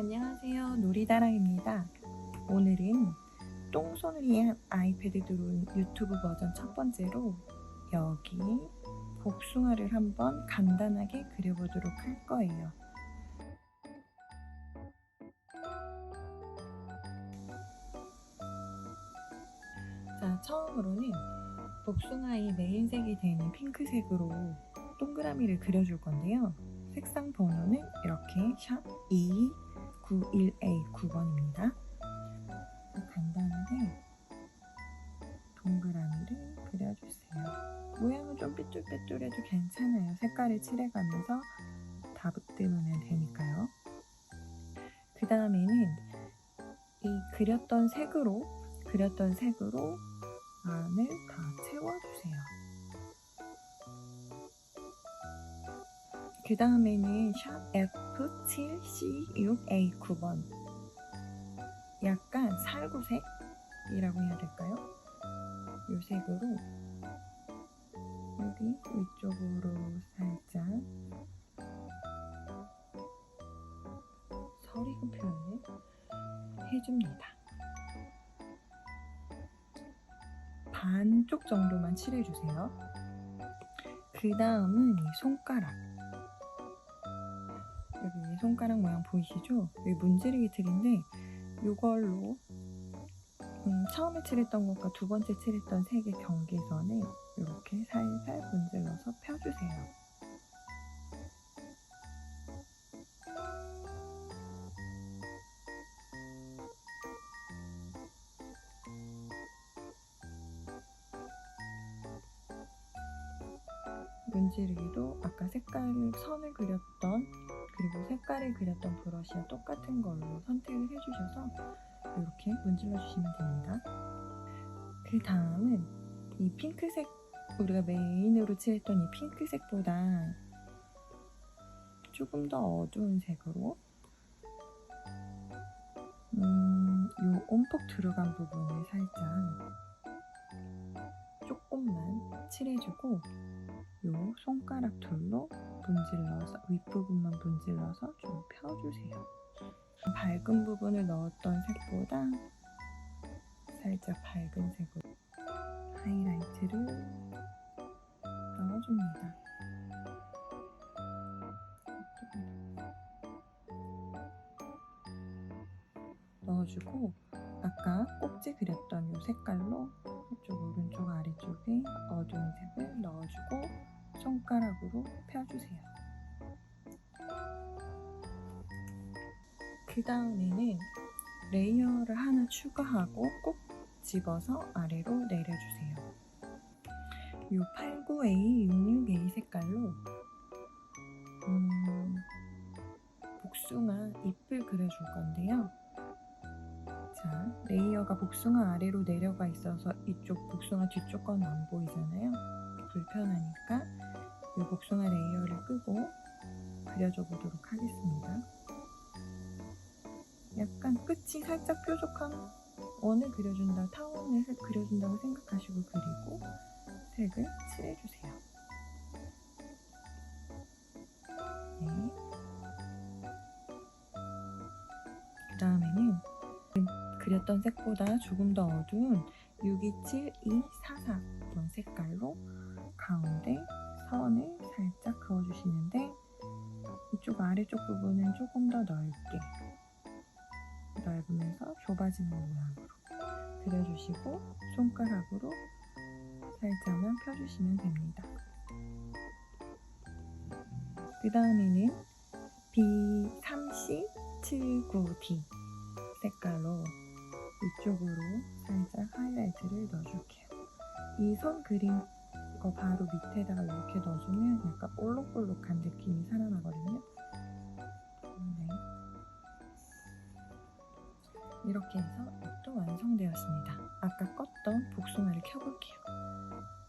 안녕하세요. 놀이다랑입니다. 오늘은 똥손을 아이패드 들어온 유튜브 버전 첫 번째로 여기 복숭아를 한번 간단하게 그려보도록 할 거예요. 자, 처음으로는 복숭아의 메인색이 되는 핑크색으로 동그라미를 그려줄 건데요. 색상 번호는 이렇게 샵 2291A 9번입니다. 간단하게 동그라미를 그려주세요. 모양은 좀 삐뚤빼뚤해도 괜찮아요. 색깔을 칠해가면서 다듬으면 되니까요. 그 다음에는 이 그렸던 색으로 그렸던 색으로 안을 다 채워주세요. 그 다음에는 샵 F7C6A 9번 약간 살구색이라고 해야 될까요? 이 색으로 여기 위쪽으로 살짝 서리금 표현을 해줍니다. 반쪽 정도만 칠해주세요. 그 다음은 이 손가락 여기 손가락 모양 보이시죠? 여기 문지르기 틀인데 이걸로 음, 처음에 칠했던 것과 두 번째 칠했던 색의 경계선에 이렇게 살살 문질러서 펴주세요. 문지르기도 아까 색깔을 선을 그렸던 그리고 색깔을 그렸던 브러쉬와 똑같은 걸로 선택을 해주셔서 이렇게 문질러 주시면 됩니다. 그 다음은 이 핑크색 우리가 메인으로 칠했던 이 핑크색보다 조금 더 어두운 색으로 음, 요 온폭 들어간 부분을 살짝 조금만 칠해주고 요 손가락 둘로 문질러서 윗부분만 문질러서 좀 펴주세요. 밝은 부분을 넣었던 색보다 살짝 밝은 색으로 하이라이트를 넣어줍니다. 넣어주고 아까 꼭지 그렸던 이 색깔로 이쪽 오른 쪽 아래쪽에 어두운 색을 넣어주고 손가락으로 펴주세요. 그 다음에는 레이어를 하나 추가하고 꼭 집어서 아래로 내려주세요. 이 89A, 66A 색깔로 음, 복숭아 잎을 그려줄 건데요. 자, 레이어가 복숭아 아래로 내려가 있어서 이쪽 복숭아 뒤쪽 건 안 보이잖아요. 불편하니까 이 복숭아 레이어를 끄고 그려줘 보도록 하겠습니다. 약간 끝이 살짝 뾰족한 원을 그려준다, 타원을 그려준다고 생각하시고 그리고 색을 칠해주세요. 네. 그 다음에는 그렸던 색보다 조금 더 어두운 627244 이런 색깔로 가운데 선을 살짝 그어주시는데 이쪽 아래쪽 부분은 조금 더 넓게 넓으면서 좁아지는 모양으로 그려주시고 손가락으로 살짝만 펴주시면 됩니다. 그 다음에는 B3C79D 색깔로 이쪽으로 살짝 하이라이트를 넣어줄게요. 이손 그린 거 바로 밑에다가 이렇게 넣어주면 약간 볼록볼록한 느낌이 살아나거든요. 네. 이렇게 해서 또 완성되었습니다. 아까 껐던 복숭아를 켜볼게요.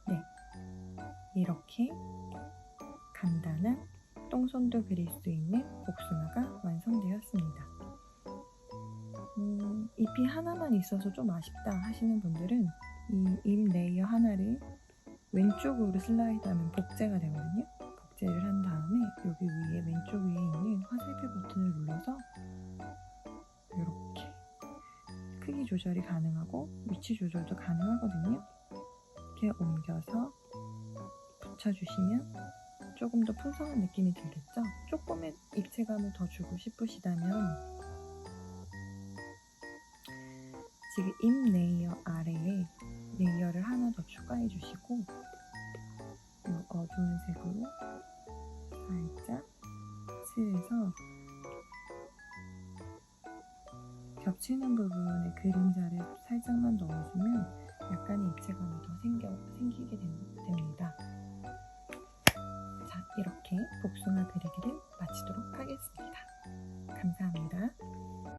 네. 이렇게 간단한 똥손도 그릴 수 있는 복숭아가 완성되었습니다. 음, 잎이 하나만 있어서 좀 아쉽다 하시는 분들은 이 잎 레이어 하나를 왼쪽으로 슬라이드하면 복제가 되거든요. 복제를 한 다음에 여기 위에 왼쪽 위에 있는 화살표 버튼을 눌러서 크기 조절이 가능하고 위치 조절도 가능하거든요. 이렇게 옮겨서 붙여주시면 조금 더 풍성한 느낌이 들겠죠? 조금의 입체감을 더 주고 싶으시다면 되게 입 레이어 아래에 레이어를 하나 더 추가해 주시고 어, 어두운 색으로 살짝 칠해서 겹치는 부분에 그림자를 살짝만 넣어주면 약간의 입체감이 더 생겨, 생기게 됩니다. 자, 이렇게 복숭아 그리기를 마치도록 하겠습니다. 감사합니다.